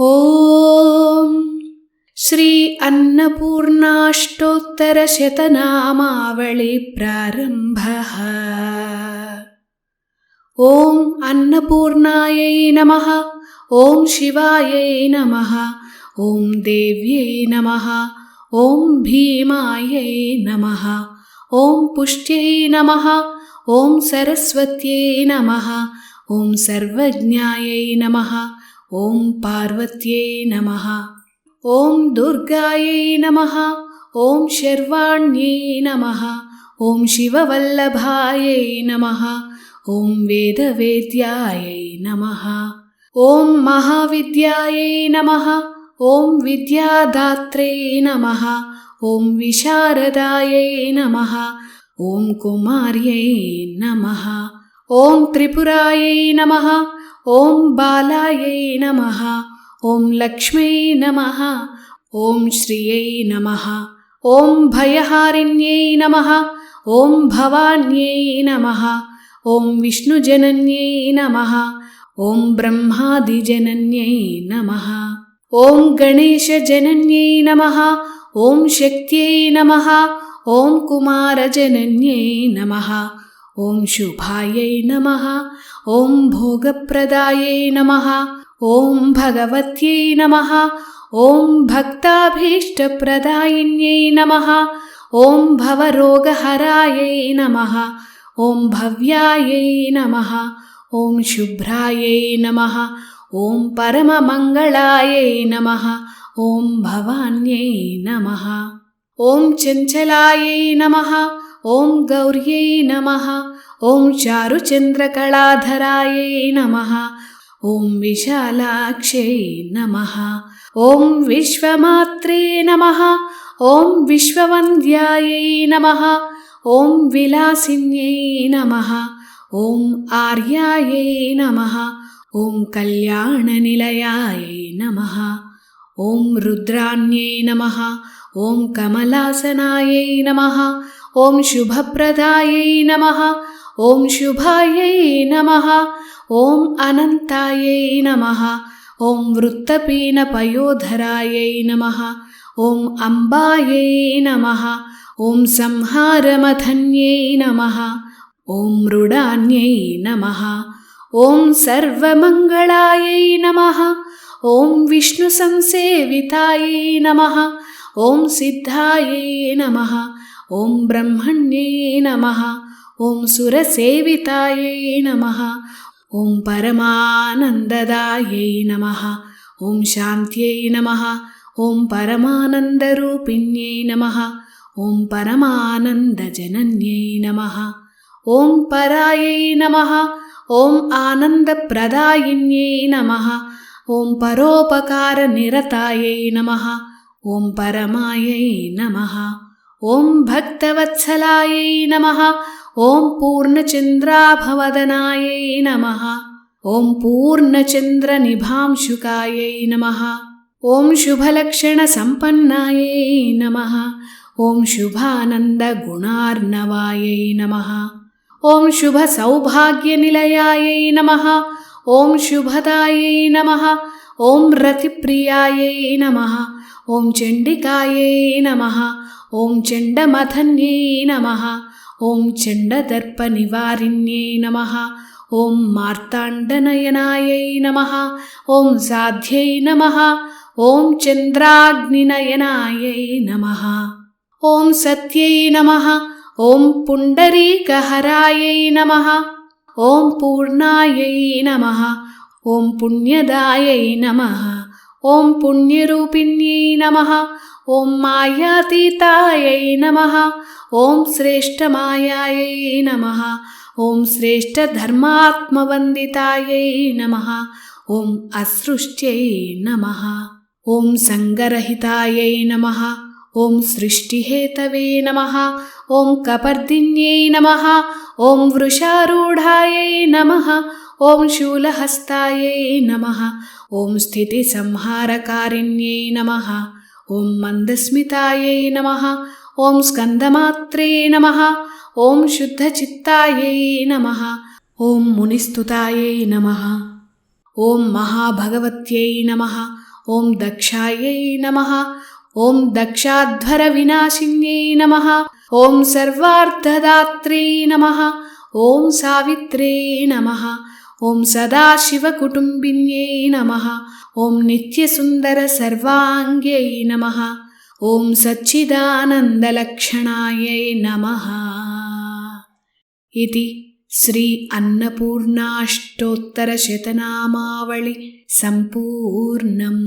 ॐ श्री अन्नपूर्णाष्टोत्तरशतनामावळिप्रारम्भः ॐ अन्नपूर्णायै नमः ॐ शिवायै नमः ॐ देव्यै नमः ॐ भीमायै नमः ॐ पुष्ट्यै नमः ॐ सरस्वत्यै नमः ॐ सर्वज्ञायै नमः ॐ पार्वत्यै नमः। ॐ दुर्गायै नमः। ॐ शर्वाण्यै नमः। ॐ शिववल्लभायै नमः। ॐ वेदवेद्यायै नमः। ॐ महाविद्यायै नमः। ॐ विद्यादात्रे नमः। ॐ विशारदायै नमः। ॐ कुमार्यै नमः। ॐ त्रिपुरायै नमः ॐ बालायै नमः ॐ लक्ष्म्यै नमः ॐ श्रियै नमः ॐ भयहारिण्यै नमः ॐ भवान्यै नमः ॐ विष्णुजनन्यै नमः ॐ ब्रह्मादिजनन्यै नमः ॐ गणेशजनन्यै नमः ॐ शक्त्यै नमः ॐ कुमारजनन्यै नमः ॐ शुभायै नमः ॐ भोगप्रदायै नमः ॐ भगवत्यै नमः ॐ भक्ताभीष्टप्रदायिन्यै नमः ॐ भवरोगहरायै नमः ॐ भव्यायै नमः ॐ शुभ्रायै नमः ॐ परममङ्गलायै नमः ॐ भवान्यै नमः ॐ चञ्चलायै नमः ॐ गौर्यै नमः ॐ चारुचन्द्रकलाधरायै नमः ॐ विशालाक्ष्यै नमः ॐ विश्वमात्रे नमः ॐ विश्ववन्द्यायै नमः ॐ विलासिन्यै नमः ॐ आर्यायै नमः ॐ कल्याणनिलयायै नमः ॐ रुद्राण्यै नमः ॐ कमलासनायै नमः ॐ शुभप्रदायै नमः। ॐ शुभायै नमः। ॐ अनन्तायै नमः। ॐ वृत्तपीनपयोधरायै नमः। ॐ अम्बायै नमः। ॐ संहारमथन्यै नमः। ॐ मृडान्यै नमः। ॐ सर्वमङ्गलायै नमः। ॐ विष्णुसंसेवितायै नमः। ॐ सिद्धायै नमः ॐ ब्रह्मण्यै नमः ॐ सुरसेवितायै नमः ॐ परमानन्ददायै नमः ॐ शान्त्यै नमः ॐ परमानन्दरूपिण्यै नमः ॐ परमानन्दजनन्यै नमः ॐ परायै नमः ॐ आनन्दप्रदायिन्यै नमः ॐ परोपकारनिरतायै नमः ॐ परमायै नमः ॐ भक्तवत्सलायै नमः ॐ पूर्णचन्द्राभवदनायै नमः ॐ पूर्णचन्द्रनिभांशुकायै नमः ॐ शुभलक्षणसम्पन्नायै नमः ॐ शुभानन्दगुणार्णवायै नमः ॐ शुभसौभाग्यनिलयायै नमः ॐ शुभदायै नमः ॐ रतिप्रियायै नमः ॐ चण्डिकायै नमः ॐ चण्डमथन्यै नमः ॐ चण्डदर्पनिवारिण्यै नमः ॐ मार्ताण्डनयनायै नमः ॐ साध्यै नमः ॐ चन्द्राग्निनयनायै नमः ॐ सत्यै नमः ॐ पुण्डरीकहरायै नमः ॐ पूर्णायै नमः ॐ पुण्यदायै नमः। ॐ पुण्यरूपिण्यै नमः। ॐ मायातीतायै नमः। ॐ श्रेष्ठमायायै नमः। ॐ श्रेष्ठधर्मात्मवन्दितायै नमः। ॐ असृष्ट्यै नमः। ॐ सङ्गरहितायै नमः। ॐ सृष्टिहेतवे नमः। ॐ कपर्दिन्यै नमः। ॐ वृषारूढायै नमः ॐ शूलहस्तायै नमः ॐ स्थितिसंहारकारिण्यै नमः ॐ मन्दस्मितायै नमः ॐ स्कन्दमात्रे नमः ॐ शुद्धचित्तायै नमः ॐ मुनिस्तुतायै नमः ॐ महाभगवत्यै नमः ॐ दक्षायै नमः ॐ दक्षाध्वरविनाशिन्यै नमः ॐ सर्वार्थदात्रे नमः ॐ सावित्रे नमः ॐ सदाशिवकुटुम्बिन्यै नमः। ॐ नित्यसुन्दरसर्वाङ्ग्यै नमः। ॐ सच्चिदानन्दलक्षणायै नमः। इति श्री अन्नपूर्णाष्टोत्तरशतनामावळि सम्पूर्णम्